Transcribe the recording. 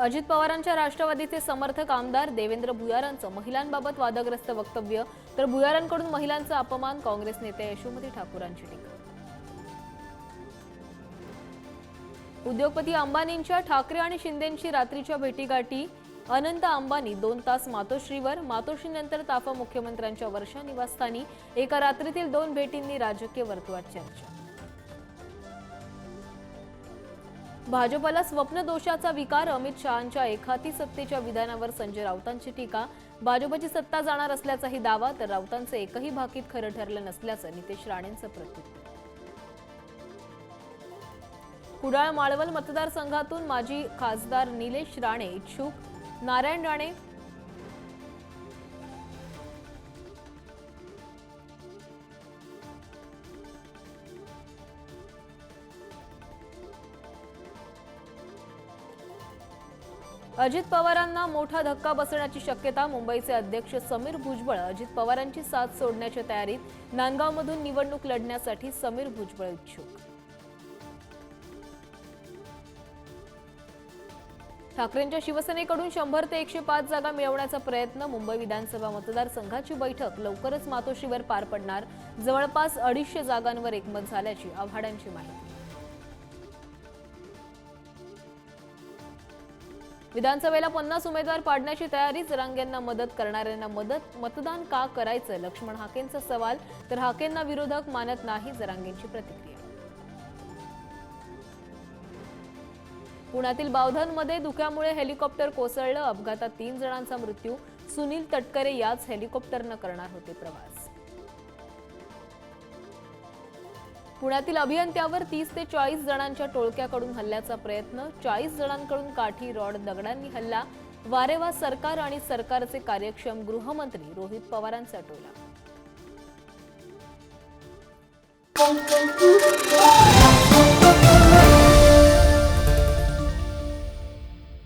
अजित पवारांच्या राष्ट्रवादीचे समर्थक आमदार देवेंद्र भुयारांचं महिलांबाबत वादग्रस्त वक्तव्य तर भुयारांकडून महिलांचा अपमान काँग्रेस नेते यशोमती ठाकूरांची टीका. उद्योगपती अंबानींच्या ठाकरे आणि शिंदेंची रात्रीच्या भेटीगाठी अनंत अंबानी दोन तास मातोश्रीवर मातोश्रीनंतर ताफा मुख्यमंत्र्यांच्या वर्षा निवासस्थानी एका रात्रीतील दोन भेटींनी राजकीय वर्तुळात चर्चा. भाजपला स्वप्नदोषाचा विकार अमित शहांच्या एखादी सत्तेच्या विधानावर संजय राऊतांची टीका. भाजपची सत्ता जाणार असल्याचाही दावा तर राऊतांचं एकही भाकीत खरं ठरलं नसल्याचं नितेश राणेंचं प्रत्युत्तर कुडाळ माळवल मतदारसंघातून माजी खासदार निलेश राणे इच्छुक. नारायण राणे अजित पवारांना मोठा धक्का बसण्याची शक्यता मुंबईचे अध्यक्ष समीर भुजबळ अजित पवारांची साथ सोडण्याच्या तयारीत नांदगावमधून निवडणूक लढण्यासाठी समीर भुजबळ इच्छुक. ठाकरेंच्या शिवसेनेकडून शंभर ते एकशे पाच जागा मिळवण्याचा प्रयत्न मुंबई विधानसभा मतदारसंघाची बैठक लवकरच मातोश्रीवर पार पडणार जवळपास अडीचशे जागांवर एकमत झाल्याची आव्हाडांची माहिती. विधानसभेला पन्नास उमेदवार पाडण्याची तयारी जरांगेंना मदत करणाऱ्यांना मदत मतदान का करायचं? लक्ष्मण हाकेंचा सवाल तर हाकेंना विरोधक मानत नाही जरांगेंची प्रतिक्रिया. पुण्यातील बावधनमध्ये धुक्यामुळे हेलिकॉप्टर कोसळलं अपघातात तीन जणांचा मृत्यू. सुनील तटकरे याच हेलिकॉप्टरनं करणार होते प्रवास. पुण्यातील अभियंत्यावर तीस ते चाळीस जणांच्या टोळक्याकडून हल्ल्याचा प्रयत्न. चाळीस जणांकडून काठी रॉड दगडांनी हल्ला. वारेवा सरकार आणि सरकारचे कार्यक्षम गृहमंत्री रोहित पवारांचा टोला.